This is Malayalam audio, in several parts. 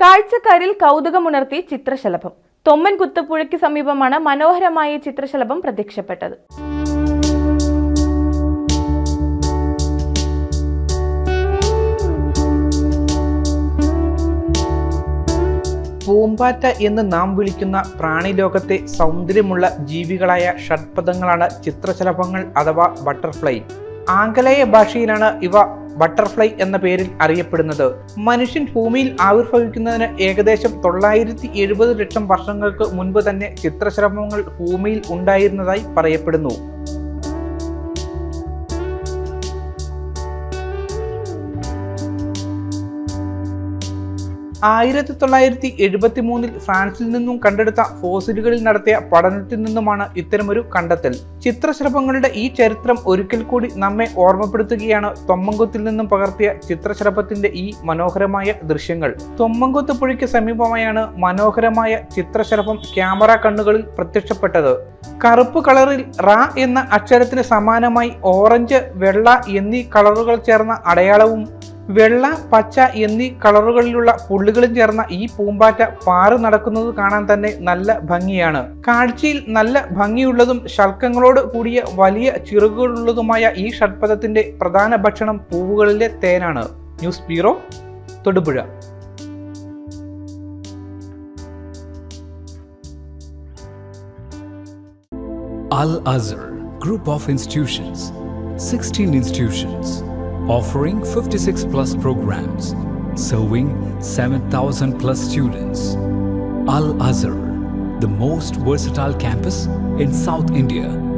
കാഴ്ചക്കാരിൽ കൗതുകമുണർത്തി ചിത്രശലഭം. തൊമ്മൻ കുത്തപ്പുഴയ്ക്ക് സമീപമാണ് മനോഹരമായ ചിത്രശലഭം പ്രത്യക്ഷപ്പെട്ടത്. പൂമ്പാറ്റ എന്ന് നാം വിളിക്കുന്ന പ്രാണിലോകത്തെ സൗന്ദര്യമുള്ള ജീവികളായ ഷഡ്പദങ്ങളാണ് ചിത്രശലഭങ്ങൾ അഥവാ ബട്ടർഫ്ലൈ. ആംഗലേയ ഭാഷയിലാണ് ഇവ ബട്ടർഫ്ലൈ എന്ന പേരിൽ അറിയപ്പെടുന്നത്. മനുഷ്യൻ ഭൂമിയിൽ ആവിർഭവിക്കുന്നതിന് ഏകദേശം തൊള്ളായിരത്തി എഴുപത് ലക്ഷം വർഷങ്ങൾക്ക് മുൻപ് തന്നെ ചിത്രശ്രമങ്ങൾ ഭൂമിയിൽ ഉണ്ടായിരുന്നതായി പറയപ്പെടുന്നു. ആയിരത്തി തൊള്ളായിരത്തി എഴുപത്തി മൂന്നിൽ ഫ്രാൻസിൽ നിന്നും കണ്ടെടുത്ത ഫോസിലുകളിൽ നടത്തിയ പഠനത്തിൽ നിന്നുമാണ് ഇത്തരമൊരു കണ്ടെത്തൽ. ചിത്രശലഭങ്ങളുടെ ഈ ചരിത്രം ഒരിക്കൽ കൂടി നമ്മെ ഓർമ്മപ്പെടുത്തുകയാണ് തൊമ്മങ്കുത്തിൽ നിന്നും പകർത്തിയ ചിത്രശലഭത്തിന്റെ ഈ മനോഹരമായ ദൃശ്യങ്ങൾ. തൊമ്മങ്കുത്ത് പുഴയ്ക്ക് സമീപമായാണ് മനോഹരമായ ചിത്രശലഭം ക്യാമറ കണ്ണുകളിൽ പ്രത്യക്ഷപ്പെട്ടത്. കറുപ്പ് കളറിൽ റ എന്ന അക്ഷരത്തിന് സമാനമായി ഓറഞ്ച് വെള്ള എന്നീ കളറുകൾ ചേർന്ന അടയാളവും വെള്ള പച്ച എന്നീ കളറുകളിലുള്ള പുള്ളികളും ചേർന്ന ഈ പൂമ്പാറ്റ പാറി നടക്കുന്നത് കാണാൻ തന്നെ നല്ല ഭംഗിയാണ്. കാഴ്ചയിൽ നല്ല ഭംഗിയുള്ളതും ശൽക്കങ്ങളോട് കൂടിയ വലിയ ചിറകുകളുള്ളതുമായ ഈ ഷഡ്പഥത്തിന്റെ പ്രധാന ഭക്ഷണം പൂവുകളിലെ തേനാണ് news bureau Thodupuzha Al Azhar Group of Institutions, 16 institutions, offering 56 plus programs, serving 7,000 plus students. Al Azhar, the most versatile campus in South India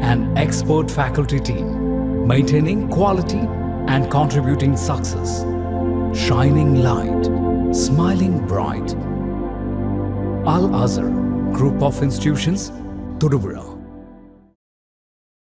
and expert faculty team, maintaining quality and contributing success, shining light, smiling bright. Al Azhar Group of Institutions, Todupuzha.